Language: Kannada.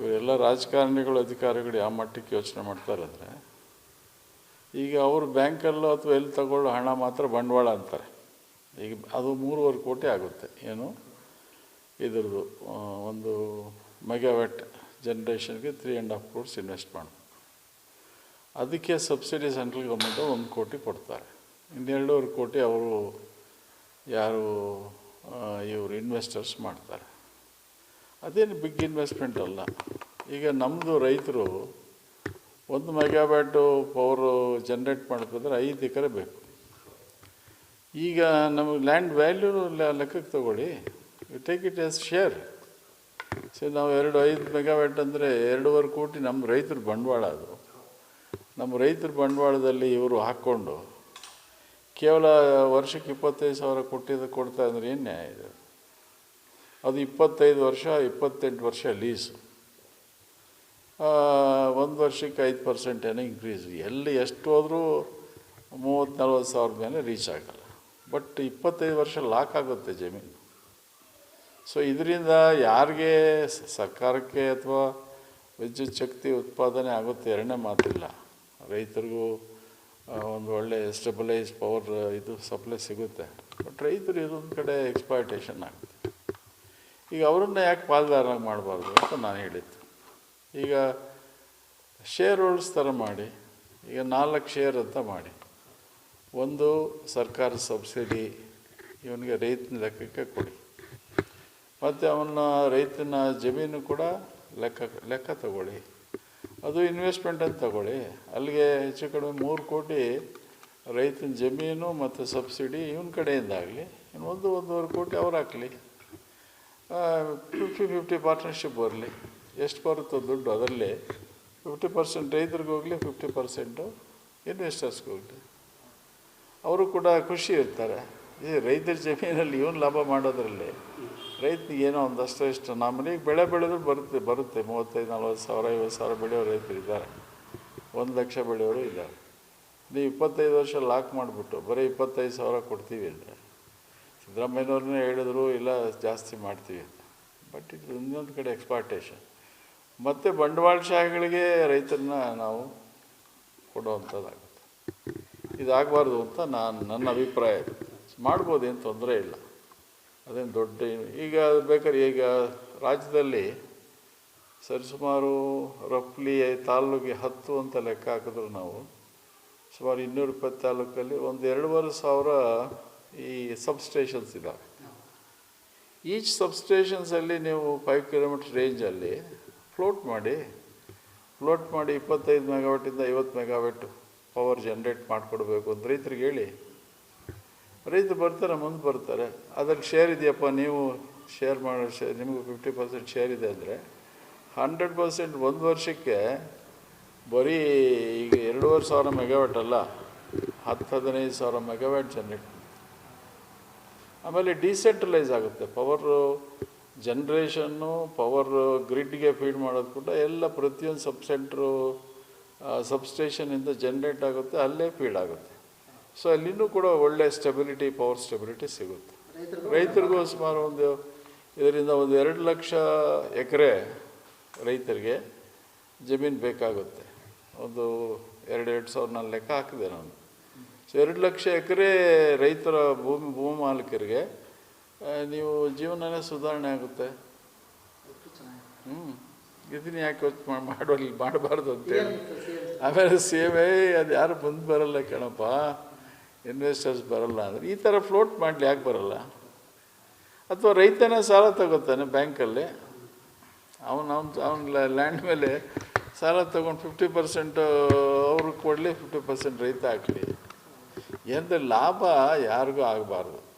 ಇವರೆಲ್ಲ ರಾಜಕಾರಣಿಗಳು ಅಧಿಕಾರಿಗಳು ಯಾವ ಮಟ್ಟಕ್ಕೆ ಯೋಚನೆ ಮಾಡ್ತಾರೆ ಅಂದರೆ, ಈಗ ಅವರು ಬ್ಯಾಂಕಲ್ಲೋ ಅಥವಾ ಎಲ್ಲಿ ತಗೊಳ್ಳೋ ಹಣ ಮಾತ್ರ ಬಂಡವಾಳ ಅಂತಾರೆ. ಈಗ ಅದು ಮೂರುವರೆ ಕೋಟಿ ಆಗುತ್ತೆ. ಏನು? ಇದ್ರದ್ದು ಒಂದು megawatt ಜನ್ರೇಷನ್ಗೆ three and half crores invest ಮಾಡಬೇಕು ಅದಕ್ಕೆ ಸಬ್ಸಿಡಿ ಸೆಂಟ್ರಲ್ ಗೌರ್ಮೆಂಟು ಒಂದು ಕೋಟಿ ಕೊಡ್ತಾರೆ. ಇನ್ನೆರಡೂವರೆ ಕೋಟಿ ಅವರು ಯಾರು ಇವರು ಇನ್ವೆಸ್ಟರ್ಸ್ ಮಾಡ್ತಾರೆ. ಅದೇನು ಬಿಗ್ ಇನ್ವೆಸ್ಟ್ಮೆಂಟ್ ಅಲ್ಲ. ಈಗ ನಮ್ಮದು ರೈತರು ಒಂದು ಮೆಗಾವ್ಯಾಟು ಪವರು ಜನ್ರೇಟ್ ಮಾಡ್ಕೋದ್ರೆ ಐದು ಎಕರೆ ಬೇಕು. ಈಗ ನಮಗೆ ಲ್ಯಾಂಡ್ ವ್ಯಾಲ್ಯೂ ಲೆಕ್ಕಕ್ಕೆ ತಗೊಳ್ಳಿ. Take it as share so ನಾವು ಎರಡು ಐದು ಮೆಗಾವ್ಯಾಟ್ ಅಂದರೆ ಎರಡೂವರೆ ಕೋಟಿ ನಮ್ಮ ರೈತರ ಬಂಡವಾಳ ಅದು. ನಮ್ಮ ರೈತರ ಬಂಡವಾಳದಲ್ಲಿ ಇವರು ಹಾಕ್ಕೊಂಡು ಕೇವಲ ವರ್ಷಕ್ಕೆ ಇಪ್ಪತ್ತೈದು ಸಾವಿರ ಕೊಟ್ಟಿದ್ದು ಕೊಡ್ತಾ ಅಂದ್ರೆ ಏನು ನ್ಯಾಯ ಇದೆ? ಅದು ಇಪ್ಪತ್ತೈದು ವರ್ಷ, ಇಪ್ಪತ್ತೆಂಟು ವರ್ಷ ಲೀಸು ಒಂದು ವರ್ಷಕ್ಕೆ ಐದು ಪರ್ಸೆಂಟ್ ಏನೋ ಇನ್ಕ್ರೀಸ್ ಎಲ್ಲಿ ಎಷ್ಟು ಹೋದರೂ ಮೂವತ್ತು, ನಲ್ವತ್ತು ಸಾವಿರದ ಮೇಲೆ ರೀಚ್ ಆಗಲ್ಲ. ಬಟ್ ಇಪ್ಪತ್ತೈದು ವರ್ಷ ಲಾಕ್ ಆಗುತ್ತೆ ಜಮೀನು. ಸೊ ಇದರಿಂದ ಯಾರಿಗೆ ಸರ್ಕಾರಕ್ಕೆ ಅಥವಾ ವಿದ್ಯುತ್ ಶಕ್ತಿ ಉತ್ಪಾದನೆ ಆಗುತ್ತೆ ಎರಡನೇ ಮಾತಿಲ್ಲ. ರೈತರಿಗೂ ಒಂದು ಒಳ್ಳೆ ಸ್ಟೆಬಲೈಸ್ ಪವರ್ ಇದು ಸಪ್ಲೈ ಸಿಗುತ್ತೆ. ಬಟ್ ರೈತರು ಇದೊಂದು ಕಡೆ ಎಕ್ಸ್ಪ್ಲಾಯ್ಟೇಷನ್ ಆಗುತ್ತೆ ಈಗ ಅವರನ್ನ ಯಾಕೆ ಪಾಲ್ದಾರನಾಗಿ ಮಾಡಬಾರ್ದು ಅಂತ ನಾನು ಹೇಳಿದ್ದು. ಈಗ ಶೇರ್ ಹೋಲ್ಡ್ಸ್ ಥರ ಮಾಡಿ, ಈಗ ನಾಲ್ಕು ಶೇರ್ ಅಂತ ಮಾಡಿ. ಒಂದು ಸರ್ಕಾರ ಸಬ್ಸಿಡಿ ಇವನಿಗೆ ರೈತನ ಲೆಕ್ಕಕ್ಕೆ ಕೊಡಿ. ಮತ್ತು ಅವನ ರೈತನ ಜಮೀನು ಕೂಡ ಲೆಕ್ಕ ಲೆಕ್ಕ ತಗೊಳ್ಳಿ. ಅದು ಇನ್ವೆಸ್ಟ್ಮೆಂಟ್ ಅಂತ ತಗೊಳ್ಳಿ. ಅಲ್ಲಿಗೆ ಹೆಚ್ಚು ಕಡಿಮೆ ಮೂರು ಕೋಟಿ ರೈತನ ಜಮೀನು ಮತ್ತು ಸಬ್ಸಿಡಿ ಇವನ ಕಡೆಯಿಂದ ಆಗಲಿ ಇನ್ನು ಒಂದು, ಒಂದೂವರೆ ಕೋಟಿ ಅವ್ರು ಹಾಕಲಿ. ಫಿಫ್ಟಿ ಫಿಫ್ಟಿ ಪಾರ್ಟ್ನರ್ಶಿಪ್ ಬರಲಿ. ಎಷ್ಟು ಬರುತ್ತೋ ದುಡ್ಡು ಅದರಲ್ಲಿ. ಫಿಫ್ಟಿ ಪರ್ಸೆಂಟ್ ರೈತರಿಗೆ ಹೋಗಲಿ ಫಿಫ್ಟಿ ಪರ್ಸೆಂಟು ಇನ್ವೆಸ್ಟರ್ಸ್ಗೆ ಹೋಗಲಿ. ಅವರು ಕೂಡ ಖುಷಿ ಇರ್ತಾರೆ. ಈ ರೈತರ ಜಮೀನಲ್ಲಿ ಇವನು ಲಾಭ ಮಾಡೋದ್ರಲ್ಲಿ? ರೈತನಿಗೆ ಏನೋ ಒಂದಷ್ಟು ಇಷ್ಟು. ನಮ್ಮನೆಗೆ ಬೆಳೆ ಬೆಳೆದ್ರು ಬರುತ್ತೆ ಬರುತ್ತೆ. ಮೂವತ್ತೈದು, ನಲ್ವತ್ತು ಸಾವಿರ, ಐವತ್ತು ಸಾವಿರ ಬೆಳೆಯೋ ರೈತರು ಇದ್ದಾರೆ. ಒಂದು ಲಕ್ಷ ಬೆಳೆಯೋರು ಇದ್ದಾರೆ. ನೀವು ಇಪ್ಪತ್ತೈದು ವರ್ಷ ಲಾಕ್ ಮಾಡಿಬಿಟ್ಟು, ಬರೀ ಇಪ್ಪತ್ತೈದು ಸಾವಿರ ಕೊಡ್ತೀವಿ ಅಂದರೆ. ಸಿದ್ದರಾಮಯ್ಯನವ್ರನ್ನೇ ಹೇಳಿದ್ರು, ಇಲ್ಲ, ಜಾಸ್ತಿ ಮಾಡ್ತೀವಿ ಅಂತ. ಬಟ್ ಇದು ಇನ್ನೊಂದು ಕಡೆ ಎಕ್ಸ್ಪಾರ್ಟೇಷನ್ ಮತ್ತು ಬಂಡವಾಳಶಾಹಿಗಳಿಗೆ ರೈತರನ್ನ ನಾವು ಕೊಡುವಂಥದ್ದಾಗುತ್ತೆ ಇದಾಗಬಾರ್ದು ಅಂತ ನಾನು, ನನ್ನ ಅಭಿಪ್ರಾಯ. ಮಾಡ್ಬೋದು, ಏನು ತೊಂದರೆ ಇಲ್ಲ. ಅದೇನು ದೊಡ್ಡ ಈಗ ಬೇಕಾದ್ರೆ ಈಗ ರಾಜ್ಯದಲ್ಲಿ ಸರಿಸುಮಾರು ರಫ್ಲಿ ತಾಲೂಕಿಗೆ ಹತ್ತು ಅಂತ ಲೆಕ್ಕ ಹಾಕಿದ್ರು ನಾವು. ಸುಮಾರು ಇನ್ನೂರು ಇಪ್ಪತ್ತು ತಾಲೂಕಲ್ಲಿ ಒಂದು ಎರಡೂವರೆ ಸಾವಿರ ಈ ಸಬ್ಸ್ಟೇಷನ್ಸ್ ಇದ್ದಾವೆ ಈಚ್ ಸಬ್ಸ್ಟೇಷನ್ಸಲ್ಲಿ ನೀವು ಫೈವ್ ಕಿಲೋಮೀಟರ್ ರೇಂಜಲ್ಲಿ ಫ್ಲೋಟ್ ಮಾಡಿ ಫ್ಲೋಟ್ ಮಾಡಿ ಇಪ್ಪತ್ತೈದು ಮೆಗಾವಟಿಂದ ಐವತ್ತು ಮೆಗಾವೆಟ್ ಪವರ್ ಜನ್ರೇಟ್ ಮಾಡಿಕೊಡ್ಬೇಕು ಅಂತ ರೈತರಿಗೆ ಹೇಳಿ. ರೈತರು ಬರ್ತಾರೆ, ಮುಂದೆ ಬರ್ತಾರೆ. ಅದಕ್ಕೆ ಶೇರ್ ಇದೆಯಪ್ಪ, ನೀವು ಶೇರ್ ಮಾಡೋ ಶೇರ್ ನಿಮಗೂ ಫಿಫ್ಟಿ ಪರ್ಸೆಂಟ್ ಶೇರ್ ಇದೆ ಅಂದರೆ ಹಂಡ್ರೆಡ್ ಪರ್ಸೆಂಟ್ ಒಂದು ವರ್ಷಕ್ಕೆ ಬರೀ ಈಗ ಎರಡೂವರೆ ಸಾವಿರ ಮೆಗಾವೆಟ್ ಅಲ್ಲ, ಹತ್ತು, ಹದಿನೈದು ಸಾವಿರ ಮೆಗಾವ್ಯಾಟ್ ಜನ್ರೇಟ್ ಆಮೇಲೆ ಡಿಸೆಂಟ್ರಲೈಸ್ ಆಗುತ್ತೆ. ಪವರ್ ಜನ್ರೇಷನ್ನು ಪವರ್ ಗ್ರಿಡ್ಗೆ ಫೀಡ್ ಮಾಡೋದು ಕೂಡ ಎಲ್ಲ ಪ್ರತಿಯೊಂದು ಸಬ್ ಸೆಂಟ್ರು ಸಬ್ಸ್ಟೇಷನಿಂದ ಜನ್ರೇಟ್ ಆಗುತ್ತೆ, ಅಲ್ಲೇ ಫೀಡ್ ಆಗುತ್ತೆ. ಸೊ ಅಲ್ಲಿನೂ ಕೂಡ ಒಳ್ಳೆ ಸ್ಟೆಬಿಲಿಟಿ ಪವರ್ ಸ್ಟೆಬಿಲಿಟಿ ಸಿಗುತ್ತೆ. ರೈತರಿಗೂ ಸುಮಾರು ಒಂದು ಇದರಿಂದ ಒಂದು ಎರಡು ಲಕ್ಷ ಎಕರೆ ರೈತರಿಗೆ ಜಮೀನು ಬೇಕಾಗುತ್ತೆ. ಒಂದು ಎರಡು ಎರಡು ಸಾವಿರ ನಾನು ಲೆಕ್ಕ ಹಾಕಿದೆ ನಾನು. ಸೊ ಎರಡು ಲಕ್ಷ ಎಕರೆ ರೈತರ ಭೂಮಿ ಭೂಮಿ ಮಾಲೀಕರಿಗೆ ನೀವು ಜೀವನನೇ ಸುಧಾರಣೆ ಆಗುತ್ತೆ. ಹ್ಞೂ ಇದನ್ನ ಯಾಕೆ ಯೋಚನೆ ಮಾಡಬಾರ್ದು ಅಂತೇಳಿ ಆಮೇಲೆ ಸೇವೆ ಅದು ಯಾರು ಬಂದು ಬರಲ್ಲ ಕಣಪ್ಪ. ಇನ್ವೆಸ್ಟರ್ಸ್ ಬರಲ್ಲ ಅಂದರೆ ಈ ಥರ ಫ್ಲೋಟ್ ಮಾಡಲಿ ಯಾಕೆ ಬರಲ್ಲ? ಅಥವಾ ರೈತನೇ ಸಾಲ ತಗೋತಾನೆ ಬ್ಯಾಂಕಲ್ಲಿ. ಅವನು, ಅವ್ನು, ಅವ್ನ ಲ್ಯಾಂಡ್ ಮೇಲೆ ಸಾಲ ತಗೊಂಡು ಫಿಫ್ಟಿ ಪರ್ಸೆಂಟು ಅವ್ರಿಗೆ ಕೊಡಲಿ ಫಿಫ್ಟಿ ಪರ್ಸೆಂಟ್ ರೈತ ಹಾಕಲಿ. ಏನಂದ್ರೆ ಲಾಭ ಯಾರಿಗೂ ಆಗಬಾರ್ದು